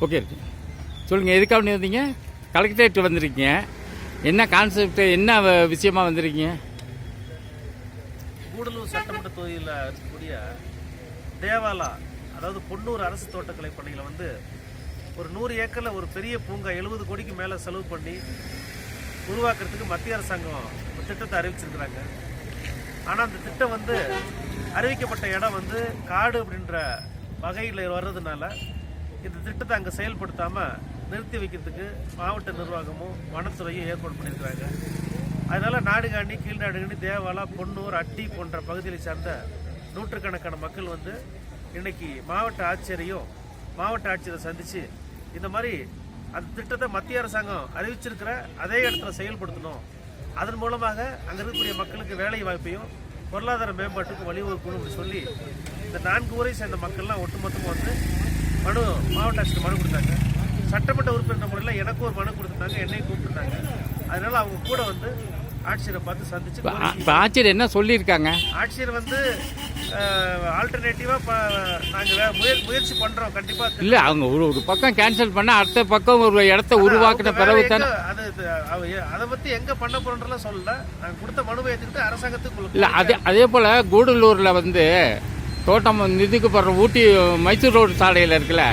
Okay. இருக்கு சொல்லுங்கள் எதுக்காக நீ வந்தீங்க கலெக்டரேட் வந்திருக்கீங்க. என்ன கான்செப்ட் என்ன வ- விஷயமா வந்திருக்கீங்க? கூடலூர் சட்டமன்ற தொகுதியில் இருக்கக்கூடிய தேவாலா அதாவது பொன்னூர் அரசு தோட்டக்கலை பண்ணையில் வந்து ஒரு நூறு ஏக்கரில் ஒரு பெரிய பூங்கா எழுபது கோடிக்கு மேலே செலவு பண்ணி உருவாக்குறதுக்கு மத்திய அரசாங்கம் ஒரு திட்டத்தை அறிவிச்சிருக்கிறாங்க. ஆனால் அந்த திட்டம் வந்து அறிவிக்கப்பட்ட இடம் வந்து காடு அப்படின்ற வகையில் வர்றதுனால இந்த திட்டத்தை அங்கே செயல்படுத்தாமல் நிறுத்தி வைக்கிறதுக்கு மாவட்ட நிர்வாகமும் வனத்துறையும் ஏற்பாடு பண்ணியிருக்கிறாங்க. அதனால் நாடுகாண்டி கீழ்நாடுகாண்டி தேவாலா பொன்னூர் அட்டி போன்ற பகுதிகளை சார்ந்த நூற்றுக்கணக்கான மக்கள் வந்து இன்னைக்கு மாவட்ட ஆட்சியரையும் மாவட்ட ஆட்சியரை சந்தித்து இந்த மாதிரி அந்த திட்டத்தை மத்திய அரசாங்கம் அறிவிச்சிருக்கிற அதே இடத்துல செயல்படுத்தணும். அதன் மூலமாக அங்கே இருக்கக்கூடிய மக்களுக்கு வேலை வாய்ப்பையும் பொருளாதார மேம்பாட்டுக்கும் வழிவகுக்கணும் சொல்லி இந்த நான்கு ஊரை சேர்ந்த மக்கள்லாம் ஒட்டுமொத்தமாக வந்து மனு மாவட்ட ஆட்சியர் மனு கொடுத்தாங்க. சட்டமன்ற உறுப்பினர் முறையில் எனக்கும் ஒரு மனு கொடுத்துருந்தாங்க என்னையும் கூப்பிட்டுருந்தாங்க. அதனால அவங்க கூட வந்து ஆட்சியரை பார்த்து சந்திச்சு இப்போ ஆட்சியர் என்ன சொல்லியிருக்காங்க? ஆட்சியர் வந்து ஆல்டர்னேட்டிவாக நாங்கள் முயற் முயற்சி பண்ணுறோம் கண்டிப்பாக இல்லை அவங்க ஒரு ஒரு பக்கம் கேன்சல் பண்ணால் அடுத்த பக்கம் ஒரு இடத்த உருவாக்கின பிறகு தானே அது அதை பத்தி எங்க பண்ண போறோன்றலாம் சொல்லல. நாங்க கொடுத்த மனுவை ஏத்துக்கிட்டு அரசாங்கத்துக்கு இல்லை அதே அதே போல் கூடலூரில் வந்து தோட்டம் நிதிக்கு போடுற ஊட்டி மைசூர் ரோடு சாலையில் இருக்குல்ல.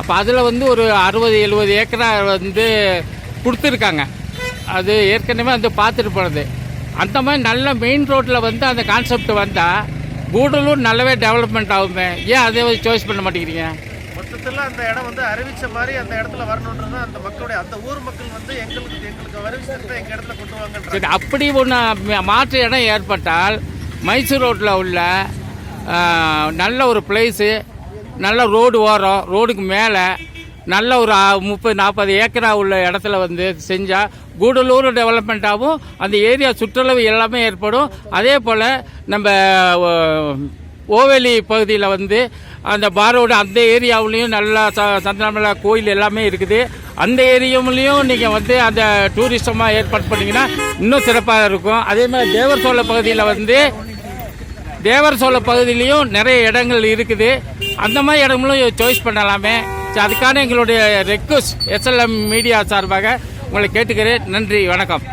அப்போ அதில் வந்து ஒரு அறுபது எழுபது ஏக்கரா வந்து கொடுத்துருக்காங்க. அது ஏற்கனவே வந்து பார்த்துட்டு போனது. அந்த மாதிரி நல்ல மெயின் ரோட்டில் வந்து அந்த கான்செப்ட் வந்தால் கூடலூர் நல்லாவே டெவலப்மெண்ட் ஆகுமே. ஏன் அதே சாய்ஸ் பண்ண மாட்டேங்கிறீங்க? மொத்தத்துல அந்த இடம் வந்து அறிவிச்ச மாதிரி அந்த இடத்துல வரணுன்றது அந்த மக்களுடைய அந்த ஊர் மக்கள் வந்து எங்களுக்கு எங்களுக்கு அறிவிச்சிருந்தா எங்க இடத்துல கொண்டு சரி அப்படி ஒன்று மாற்று இடம் ஏற்பட்டால் மைசூர் ரோட்டில் உள்ள நல்ல ஒரு பிளேஸு நல்ல ரோடு ஓரம் ரோடுக்கு மேலே நல்ல ஒரு முப்பது நாற்பது ஏக்கரா உள்ள இடத்துல வந்து செஞ்சால் கூடலூர் டெவலப்மெண்ட் ஆகும் அந்த ஏரியா சுற்றளவு எல்லாமே ஏற்படும். அதே போல் நம்ம ஓவேலி பகுதியில் வந்து அந்த பாரோடு அந்த ஏரியாவுலேயும் நல்லா ச சந்தனமலை கோயில் எல்லாமே இருக்குது. அந்த ஏரியாவுலேயும் நீங்கள் வந்து அந்த டூரிஸ்டமாக ஏற்பாடு பண்ணிங்கன்னா இன்னும் சிறப்பாக இருக்கும். அதே மாதிரி தேவர் சோழ பகுதியில் வந்து தேவர் சோழ பகுதியிலையும் நிறைய இடங்கள் இருக்குது. அந்த மாதிரி இடங்களும் சாய்ஸ் பண்ணலாமே. அதுக்கான எங்களுடைய ரெக்வஸ்ட் எஸ்எல்எம் மீடியா சார்பாக உங்களை கேட்டுக்கிறேன். நன்றி வணக்கம்.